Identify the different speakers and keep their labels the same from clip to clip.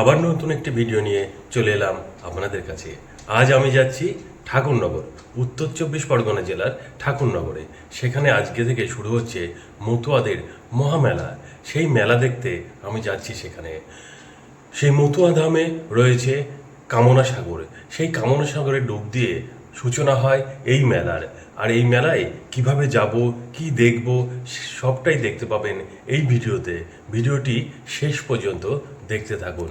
Speaker 1: আবার নতুন একটি ভিডিও নিয়ে চলে এলাম আপনাদের কাছে। আজ আমি যাচ্ছি ঠাকুরনগর, উত্তর চব্বিশ পরগনা জেলার ঠাকুরনগরে। সেখানে আজকে থেকে শুরু হচ্ছে মতুয়াদের মহামেলা। সেই মেলা দেখতে আমি যাচ্ছি সেখানে। সেই মতুয়া ধামে রয়েছে কামনা সাগর সেই কামনা সাগরে ডুব দিয়ে সূচনা হয় এই মেলার। আর এই মেলায় কীভাবে যাব, কি দেখব সবটাই দেখতে পাবেন এই ভিডিওতে। ভিডিওটি শেষ পর্যন্ত দেখতে থাকুন।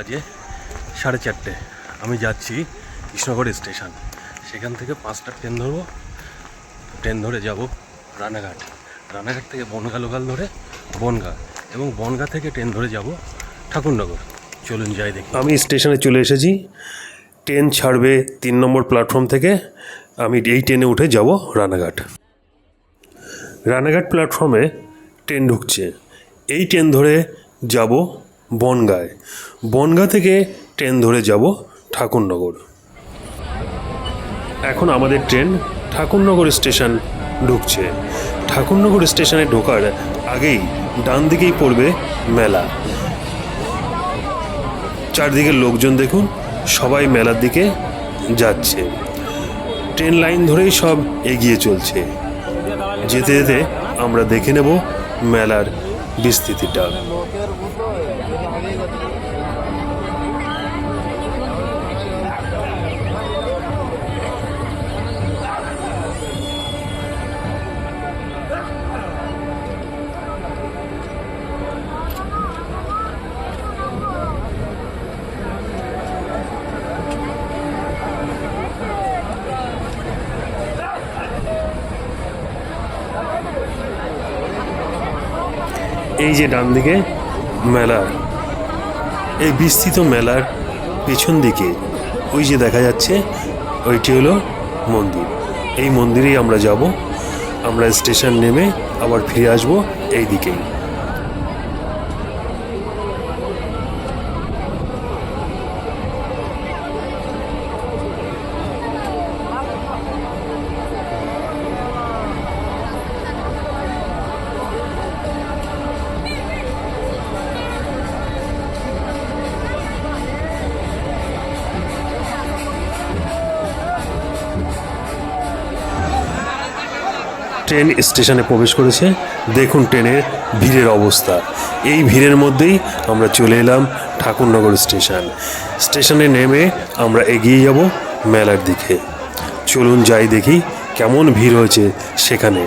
Speaker 1: আজকে সাড়ে চারটে। আমি যাচ্ছি কৃষ্ণগড় স্টেশন। সেখান থেকে পাঁচটা ট্রেন ধরবো। ট্রেন ধরে যাব রানাঘাট। রানাঘাট থেকে বনগা লোকাল ধরে বনগা এবং বনগা থেকে ট্রেন ধরে যাব ঠাকুরনগর। চলুন যাই দেখি।
Speaker 2: আমি স্টেশনে চলে এসেছি। ট্রেন ছাড়বে তিন নম্বর প্ল্যাটফর্ম থেকে, আমি এই ট্রেনে উঠে যাব রানাঘাট। রানাঘাট প্ল্যাটফর্মে ট্রেন ঢুকছে। এই ট্রেন ধরে যাব বনগায়। বনগা থেকে ট্রেন ধরে যাব ঠাকুরনগর। এখন আমাদের ট্রেন ঠাকুরনগর স্টেশন ঢুকছে। ঠাকুরনগর স্টেশনে ঢোকার আগেই ডান দিকেই পড়বে মেলা। চারদিকের লোকজন দেখুন সবাই মেলার দিকে যাচ্ছে। ট্রেন লাইন ধরেই সব এগিয়ে চলছে। যেতে যেতে আমরা দেখে নেব মেলার বিস্তৃতিটা। এই যে ডান দিকে মেলা এই বিস্তৃত মেলার পেছন দিকে, ওই যে দেখা যাচ্ছে, ওইটি হলো মন্দির। এই মন্দিরেই আমরা যাব, আমরা স্টেশন নেমে আবার ফিরে আসব এই দিকেই ট্রেন স্টেশনে প্রবেশ করেছে। দেখুন ট্রেনের ভিড়ের অবস্থা। এই ভিড়ের মধ্যেই আমরা চলে এলাম ঠাকুরনগর স্টেশন। স্টেশনে নেমে আমরা এগিয়ে যাব মেলার দিকে। চলুন যাই দেখি কেমন ভিড় হয়েছে সেখানে।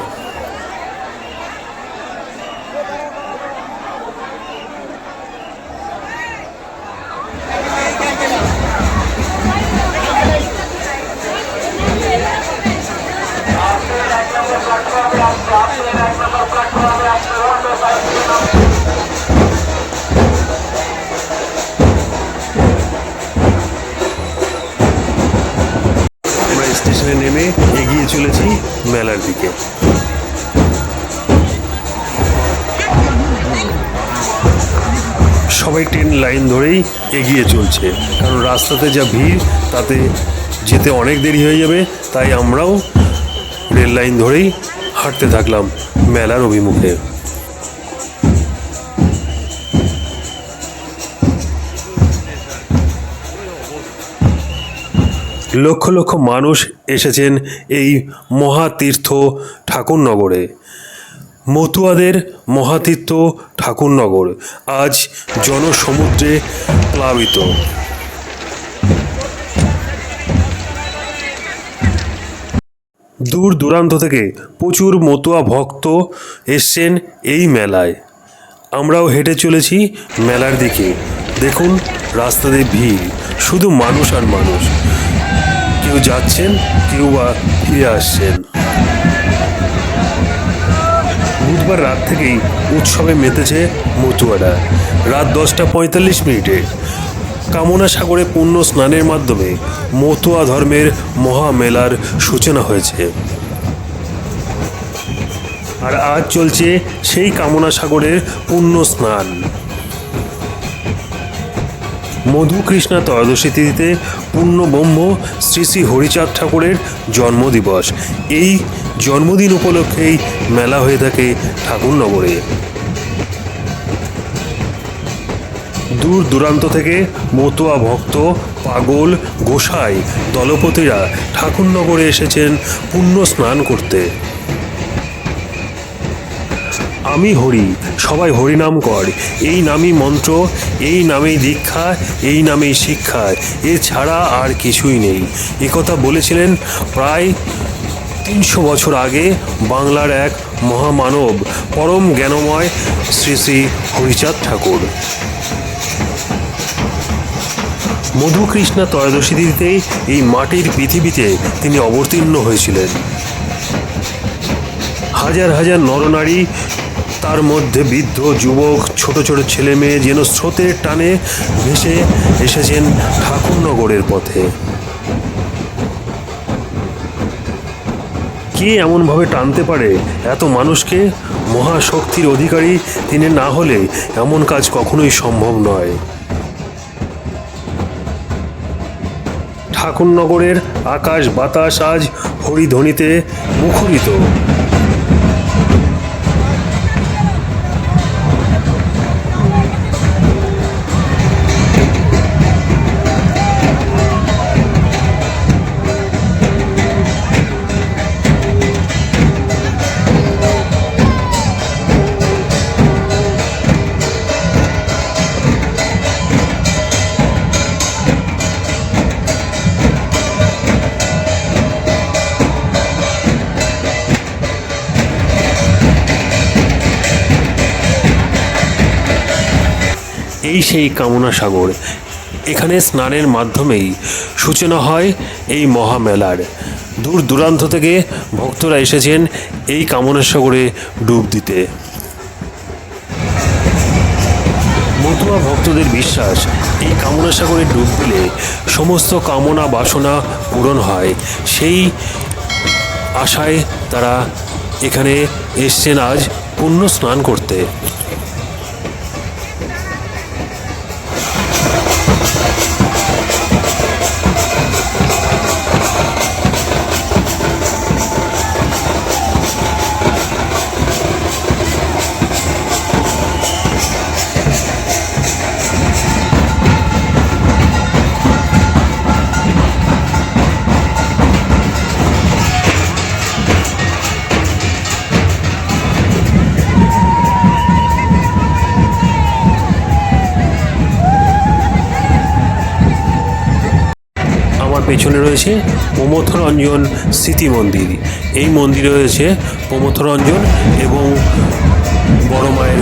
Speaker 2: আমরা স্টেশনে নেমে এগিয়ে চলেছি মেলার দিকে। সবাই ট্রেন লাইন ধরেই এগিয়ে চলছে, কারণ রাস্তাতে যা ভিড়, তাতে যেতে অনেক দেরি হয়ে যাবে, তাই আমরাও রেল লাইন ধরেই হাঁটতে থাকলাম মেলার অভিমুখে। লক্ষ লক্ষ মানুষ এসেছেন এই মহাতীর্থ ঠাকুরনগরে। মতুয়াদের মহাতীর্থ ঠাকুরনগর, আজ জনসমুদ্রে প্লাবিত। দূর দূরান্ত থেকে প্রচুর মতুয়া ভক্ত এসছেন এই মেলায়। আমরাও হেঁটে চলেছি মেলার দিকে। দেখুন রাস্তাতে ভিড়, শুধু মানুষ আর মানুষ। কেউ যাচ্ছেন, কেউ বা ফিরে আসছেন। বুধবার রাত থেকেই উৎসবে মেতেছে মতুয়ারা। রাত দশটা পঁয়তাল্লিশ মিনিটে কামনা সাগরে পূর্ণ স্নানের মাধ্যমে মতুয়া ধর্মের মহামেলার সূচনা হয়েছে। আর আজ চলছে সেই কামনা সাগরের পূর্ণ স্নান। মধুকৃষ্ণা ত্রয়োদশী তিথিতে পূর্ণ ব্রহ্ম শ্রী শ্রী হরিচাঁদ ঠাকুরের জন্মদিবস। এই জন্মদিন উপলক্ষেই মেলা হয়ে থাকে ঠাকুরনগরে। দূর দূরান্ত থেকে মতুয়া ভক্ত, পাগল, গোসাই, দলপতিরা ঠাকুরনগরে এসেছেন পুণ্য স্নান করতে। আমি হরি, সবাই হরিনাম কর। এই নামই মন্ত্র, এই নামেই দীক্ষা, এই নামেই শিক্ষা। এছাড়া আর কিছুই নেই। একথা বলেছিলেন প্রায় তিনশো বছর আগে বাংলার এক মহামানব, পরম জ্ঞানময় শ্রী শ্রী হরিচাঁদ ঠাকুর। মধুকৃষ্ণা ত্রয়োদশী তিথিতেই এই মাটির পৃথিবীতে তিনি অবতীর্ণ হয়েছিলেন। হাজার হাজার নরনারী তার মধ্যে বৃদ্ধ, যুবক, ছোট ছোট ছেলে মেয়ে যেন স্রোতের টানে ভেসে এসেছেন ঠাকুরনগরের পথে। কে এমনভাবে টানতে পারে? এত মানুষকে? মহাশক্তির অধিকারী তিনি না হলে এমন কাজ কখনোই সম্ভব নয়। ঠাকুরনগরের আকাশ বাতাস আজ হরিধ্বনিতে মুখরিত। এই সেই কামনা সাগর। এখানে স্নানের মাধ্যমেই সূচনা হয় এই মহামেলার। দূর দূরান্ত থেকে ভক্তরা এসেছেন এই কামনা সাগরে ডুব দিতে। মতুয়া ভক্তদের বিশ্বাস, এই কামনা সাগরে ডুব দিলে সমস্ত কামনা বাসনা পূরণ হয়। সেই আশায় তারা এখানে এসছেন আজ পুণ্য স্নান করতে। পেছনে রয়েছে প্রমথরঞ্জন স্মৃতি মন্দির। এই মন্দিরে রয়েছে প্রমথরঞ্জন এবং বড় মায়ের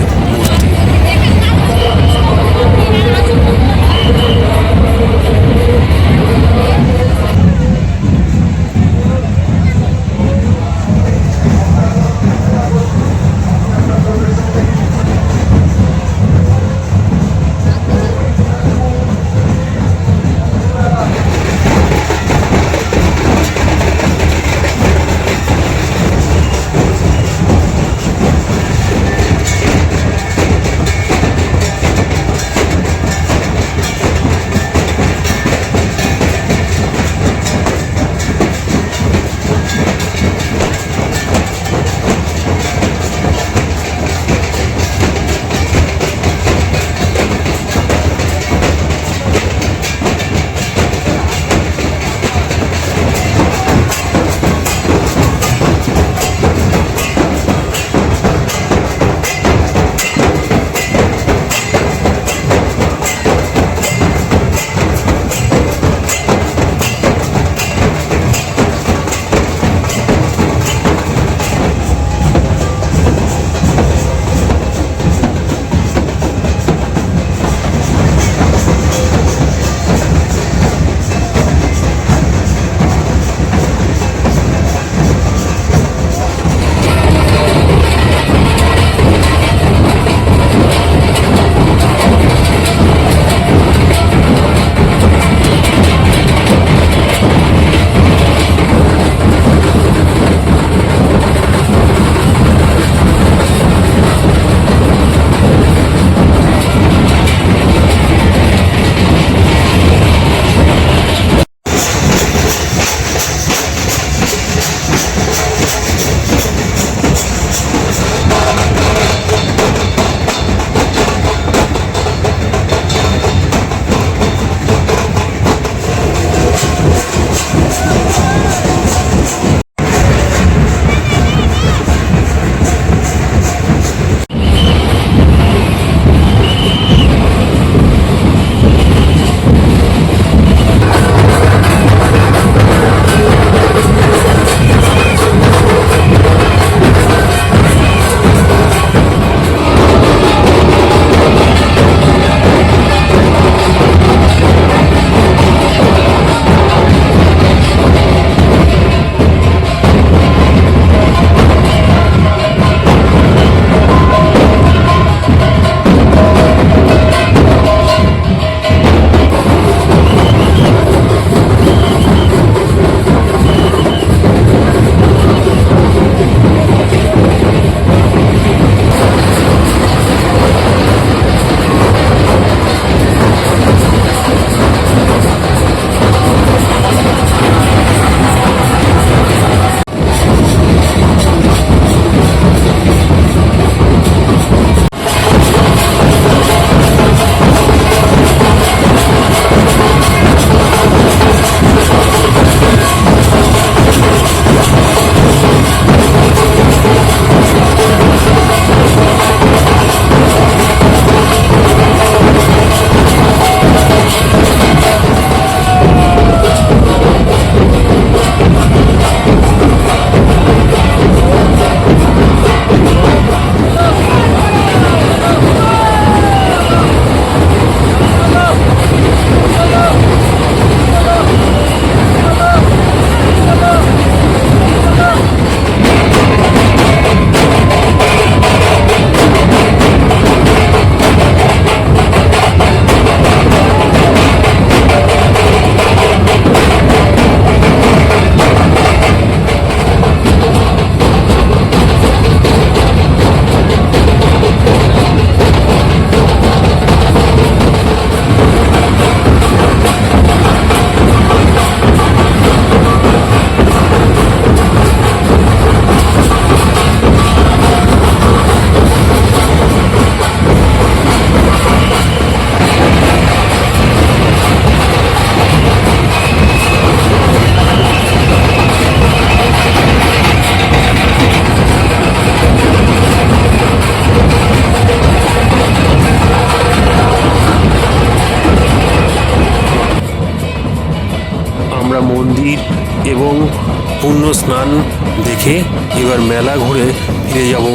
Speaker 2: দেখে এবার মেলা ঘুরে ফিরে যাব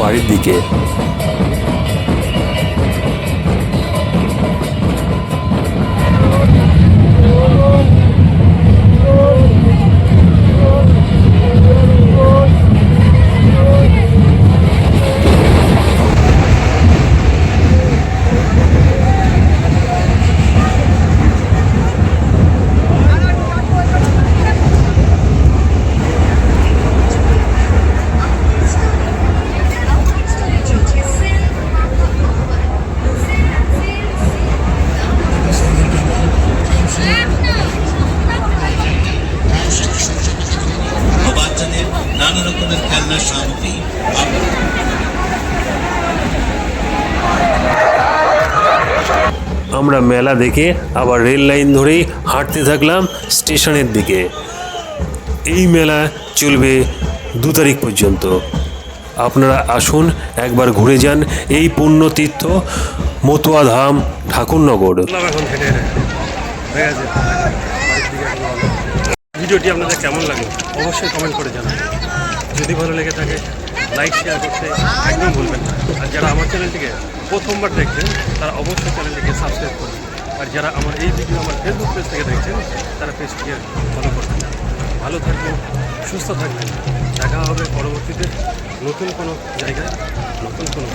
Speaker 2: বাড়ির দিকে। আমরা মেলা দেখে আবার রেল লাইন ধরেই হাঁটতে থাকলাম স্টেশনের দিকে। এই মেলা চলবে দু তারিখ পর্যন্ত। আপনারা আসুন একবার ঘুরে যান এই পুণ্যতীর্থ মতুয়া ধাম ঠাকুরনগর।
Speaker 1: ভিডিওটি আপনাদের কেমন লাগল অবশ্যই কমেন্ট করে জানাবেন। যদি ভালো লেগে থাকে লাইক শেয়ার করতে একদম ভুলবেন না। আর যারা আমার চ্যানেলটিকে প্রথমবার দেখছেন, তারা অবশ্যই চ্যানেলটিকে সাবস্ক্রাইব করবেন। আর যারা আমার এই ভিডিও আমার ফেসবুক পেজ থেকে দেখছেন, তারা পেজটিকে ফলো করবেন। ভালো থাকবেন, সুস্থ থাকবেন। দেখা হবে পরবর্তীতে নতুন কোনো জায়গায়, নতুন কোনো